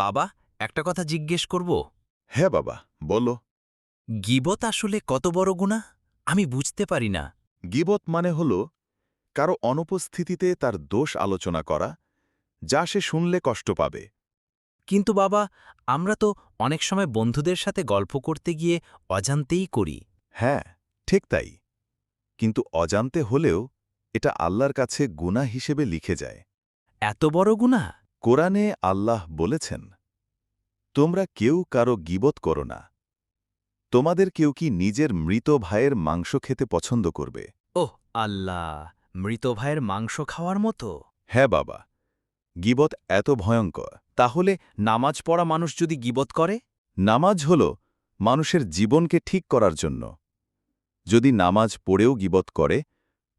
বাবা একটা কথা জিজ্ঞেস করব? হ্যাঁ বাবা বলো। গিবত আসলে কত বড় গুণা? আমি বুঝতে পারি না। গিবত মানে হল কারও অনুপস্থিতিতে তার দোষ আলোচনা করা যা সে শুনলে কষ্ট পাবে। কিন্তু বাবা আমরা তো অনেক সময় বন্ধুদের সাথে গল্প করতে গিয়ে অজান্তেই করি। হ্যাঁ ঠিক তাই। কিন্তু অজান্তে হলেও এটা আল্লাহর কাছে গুনাহ হিসেবে লিখে যায়। এত বড় গুণা কোরআনে আল্লাহ বলেছেন তোমরা কেউ কারও গিবত করো না। তোমাদের কেউ কি নিজের মৃত ভাইয়ের মাংস খেতে পছন্দ করবে? ওহ আল্লাহ মৃত ভাইয়ের মাংস খাওয়ার মতো? হ্যাঁ বাবা গিবত এত ভয়ঙ্কর। তাহলে নামাজ পড়া মানুষ যদি গিবত করে? নামাজ হল মানুষের জীবনকে ঠিক করার জন্য। যদি নামাজ পড়েও গিবত করে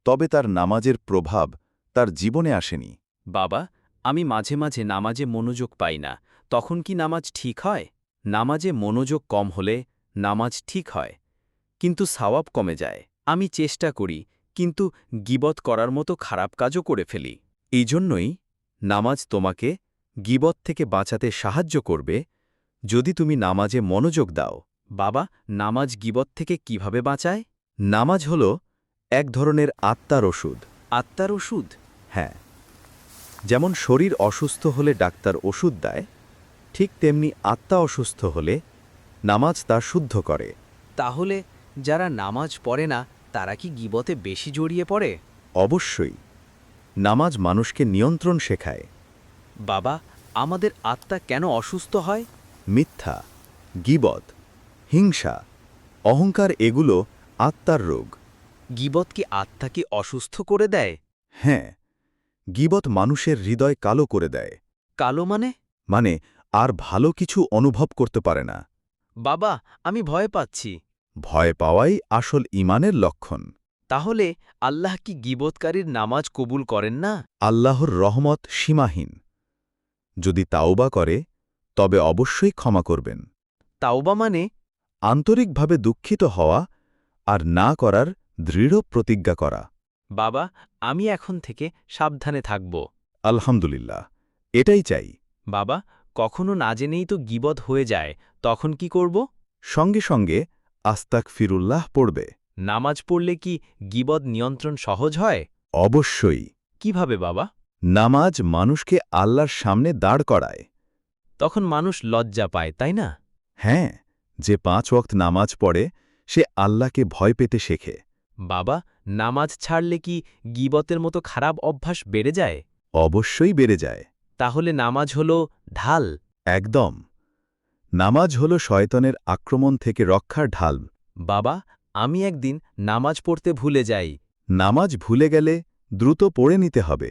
তবে তার নামাজের প্রভাব তার জীবনে আসেনি। বাবা আমি মাঝে মাঝে নামাজে মনোযোগ পাই না তখন কি নামাজ ঠিক হয়? নামাজে মনোযোগ কম হলে নামাজ ঠিক হয় কিন্তু সাওয়াব কমে যায়। আমি চেষ্টা করি কিন্তু গিবত করার মতো খারাপ কাজও করে ফেলি। এই জন্যই নামাজ তোমাকে গিবত থেকে বাঁচাতে সাহায্য করবে যদি তুমি নামাজে মনোযোগ দাও। বাবা নামাজ গিবত থেকে কীভাবে বাঁচায়? নামাজ হল এক ধরনের আত্মার ওষুধ। আত্মার ওষুধ? হ্যাঁ। যেমন শরীর অসুস্থ হলে ডাক্তার ওষুধ দেয় ঠিক তেমনি আত্মা অসুস্থ হলে নামাজ তা শুদ্ধ করে। তাহলে যারা নামাজ পড়ে না তারা কি গিবতে বেশি জড়িয়ে পড়ে? অবশ্যই। নামাজ মানুষকে নিয়ন্ত্রণ শেখায়। বাবা আমাদের আত্মা কেন অসুস্থ হয়? মিথ্যা গিবদ হিংসা অহংকার এগুলো আত্মার রোগ। গিবত কি আত্মাকে অসুস্থ করে দেয়? হ্যাঁ গিবত মানুষের হৃদয় কালো করে দেয়। কালো মানে? মানে আর ভালো কিছু অনুভব করতে পারে না। বাবা আমি ভয় পাচ্ছি। ভয় পাওয়াই আসল ইমানের লক্ষণ। তাহলে আল্লাহ কি গিবতকারীর নামাজ কবুল করেন না? আল্লাহর রহমত সীমাহীন। যদি তাওবা করে তবে অবশ্যই ক্ষমা করবেন। তাওবা মানে? আন্তরিকভাবে দুঃখিত হওয়া আর না করার দৃঢ় প্রতিজ্ঞা করা। বাবা আমি এখন থেকে সাবধানে থাকব। আলহামদুলিল্লাহ এটাই চাই। বাবা কখনো না জেনেই তো গিবদ হয়ে যায় তখন কি করব? সঙ্গে সঙ্গে আস্তাক ফিরুল্লাহ পড়বে। নামাজ পড়লে কি গিবদ নিয়ন্ত্রণ সহজ হয়? অবশ্যই। কীভাবে বাবা? নামাজ মানুষকে আল্লাহর সামনে দাঁড় করায়। তখন মানুষ লজ্জা পায় তাই না? হ্যাঁ যে পাঁচ ওয়াক্ত নামাজ পড়ে সে আল্লাহকে ভয় পেতে শেখে। বাবা নামাজ ছাড়লে কি গিবতের মতো খারাপ অভ্যাস বেড়ে যায়? অবশ্যই বেড়ে যায়। তাহলে নামাজ হল ঢাল। একদম। নামাজ হল শয়তনের আক্রমণ থেকে রক্ষার ঢাল। বাবা আমি একদিন নামাজ পড়তে ভুলে যাই। নামাজ ভুলে গেলে দ্রুত পড়ে নিতে হবে।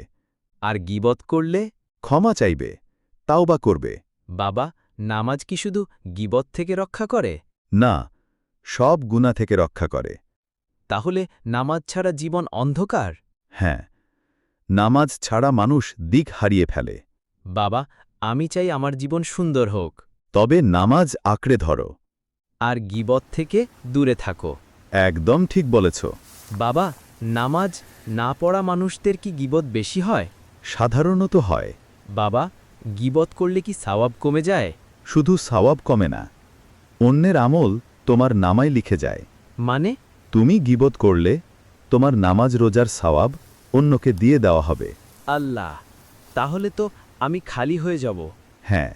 আর গিবত করলে? ক্ষমা চাইবে তাও বা করবে। বাবা নামাজ কি শুধু গিবত থেকে রক্ষা করে? না সব গুণা থেকে রক্ষা করে। তাহলে নামাজ ছাড়া জীবন অন্ধকার? হ্যাঁ নামাজ ছাড়া মানুষ দিক হারিয়ে ফেলে। বাবা আমি চাই আমার জীবন সুন্দর হোক। তবে নামাজ আঁকড়ে ধরো। আর গিবত থেকে দূরে থাকো। একদম ঠিক বলেছ। বাবা নামাজ না পড়া মানুষদের কি গিবত বেশি হয়? সাধারণত হয়। বাবা গিবত করলে কি সাওয়াব কমে যায়? শুধু সাওয়াব কমে না অন্যের আমল তোমার নামাই লিখে যায়। মানে? তুমি গিবত করলে তোমার নামাজ রোজার সাওয়াব অন্যকে দিয়ে দেওয়া হবে। আল্লাহ তাহলে তো আমি খালি হয়ে যাব। হ্যাঁ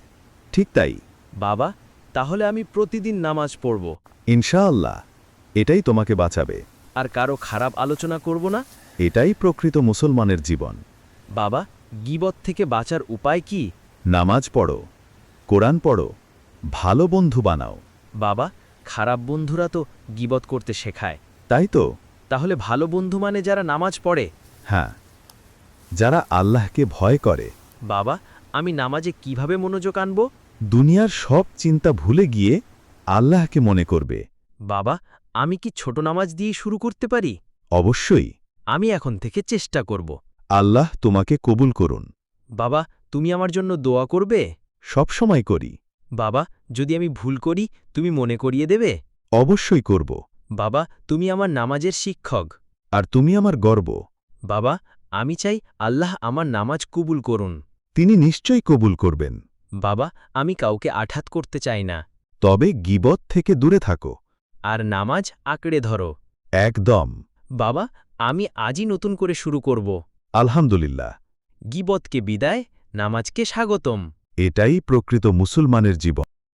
ঠিক তাই। বাবা তাহলে আমি প্রতিদিন নামাজ পড়ব। ইনশাআল্লাহ এটাই তোমাকে বাঁচাবে। আর কারও খারাপ আলোচনা করব না? এটাই প্রকৃত মুসলমানের জীবন। বাবা গিবত থেকে বাঁচার উপায় কি? নামাজ পড়ো কোরআন পড়ো ভালো বন্ধু বানাও। বাবা খারাপ বন্ধুরা তো গিবত করতে শেখায়। তাই তো? তাহলে ভালো বন্ধু মানে যারা নামাজ পড়ে। হ্যাঁ যারা আল্লাহকে ভয় করে। বাবা আমি নামাজে কীভাবে মনোযোগ আনব? দুনিয়ার সব চিন্তা ভুলে গিয়ে আল্লাহকে মনে করবে। বাবা আমি কি ছোট নামাজ দিয়ে শুরু করতে পারি? অবশ্যই। আমি এখন থেকে চেষ্টা করব। আল্লাহ তোমাকে কবুল করুন। বাবা তুমি আমার জন্য দোয়া করবে? সবসময় করি। বাবা যদি আমি ভুল করি তুমি মনে করিয়ে দেবে? অবশ্যই করব। বাবা তুমি আমার নামাজের শিক্ষক। আর তুমি আমার গর্ব। বাবা আমি চাই আল্লাহ আমার নামাজ কবুল করুন। তিনি নিশ্চয়ই কবুল করবেন। বাবা আমি কাউকে আঠাত করতে চাই না। তবে গিবত থেকে দূরে থাকো। আর নামাজ আঁকড়ে ধরো। একদম। বাবা আমি আজই নতুন করে শুরু করব। আলহামদুলিল্লাহ। গিবতকে বিদায় নামাজকে স্বাগতম। এটাই প্রকৃত মুসলমানের জীবন।